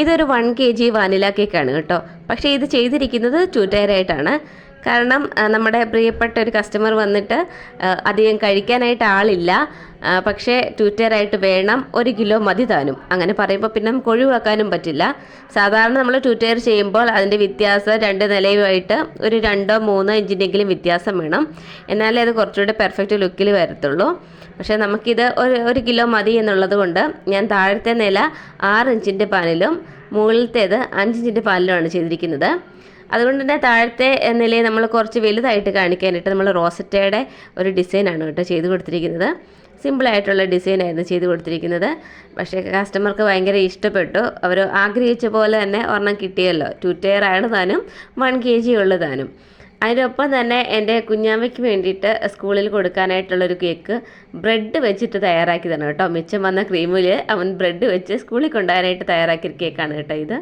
ഇതൊരു one K G vanilla കേക്കാണ് കേട്ടോ. പക്ഷേ ഇത് ചെയ്തിരിക്കുന്നത് ടു ടയറായിട്ടാണ് കാരണം നമ്മുടെ പ്രിയപ്പെട്ട ഒരു കസ്റ്റമർ വന്നിട്ട് അധികം കഴിക്കാനായിട്ട് ആളില്ല. പക്ഷേ ട്യൂറ്ററായിട്ട് വേണം ഒരു കിലോ മതി താനും. അങ്ങനെ പറയുമ്പോൾ പിന്നെ നമുക്ക് ഒഴിവാക്കാനും പറ്റില്ല. സാധാരണ നമ്മൾ ട്വിറ്റർ ചെയ്യുമ്പോൾ അതിന്റെ വ്യത്യാസം രണ്ട് നിലയുമായിട്ട് ഒരു രണ്ടോ മൂന്നോ ഇഞ്ചിന്റെങ്കിലും വ്യത്യാസം വേണം. എന്നാലേ അത് കുറച്ചുകൂടെ പെർഫെക്റ്റ് ലുക്കിൽ വരത്തുള്ളൂ. പക്ഷേ നമുക്കിത് ഒരു ഒരു കിലോ മതി എന്നുള്ളത് കൊണ്ട് ഞാൻ താഴത്തെ നില ആറ് ഇഞ്ചിന്റെ പാനിലും മുകളിലത്തേത് അഞ്ചിഞ്ചിന്റെ പാനിലുമാണ് ചെയ്തിരിക്കുന്നത്. അതുകൊണ്ട് തന്നെ താഴത്തെ നിലയെ നമ്മൾ കുറച്ച് വലുതായിട്ട് കാണിക്കാനായിട്ട് നമ്മൾ റോസറ്റയുടെ ഒരു ഡിസൈനാണ് കേട്ടോ ചെയ്ത് കൊടുത്തിരിക്കുന്നത്. സിമ്പിളായിട്ടുള്ള ഡിസൈനായിരുന്നു ചെയ്ത് കൊടുത്തിരിക്കുന്നത്. പക്ഷേ കസ്റ്റമർക്ക് ഭയങ്കര ഇഷ്ടപ്പെട്ടു. അവർ ആഗ്രഹിച്ച പോലെ തന്നെ ഒരെണ്ണം കിട്ടിയല്ലോ. ടു ടയർ ആണ് താനും വൺ കെ ജി ഉള്ള താനും. അതിനൊപ്പം തന്നെ എന്റെ കുഞ്ഞാമ്മയ്ക്ക് വേണ്ടിയിട്ട് സ്കൂളിൽ കൊടുക്കാനായിട്ടുള്ളൊരു കേക്ക് ബ്രെഡ് വെച്ചിട്ട് തയ്യാറാക്കിയതാണ് കേട്ടോ. മിച്ചം വന്ന ക്രീമിൽ അവൻ ബ്രെഡ് വെച്ച് സ്കൂളിൽ കൊണ്ടുപോകാനായിട്ട് തയ്യാറാക്കിയ കേക്കാണ് കേട്ടോ ഇത്.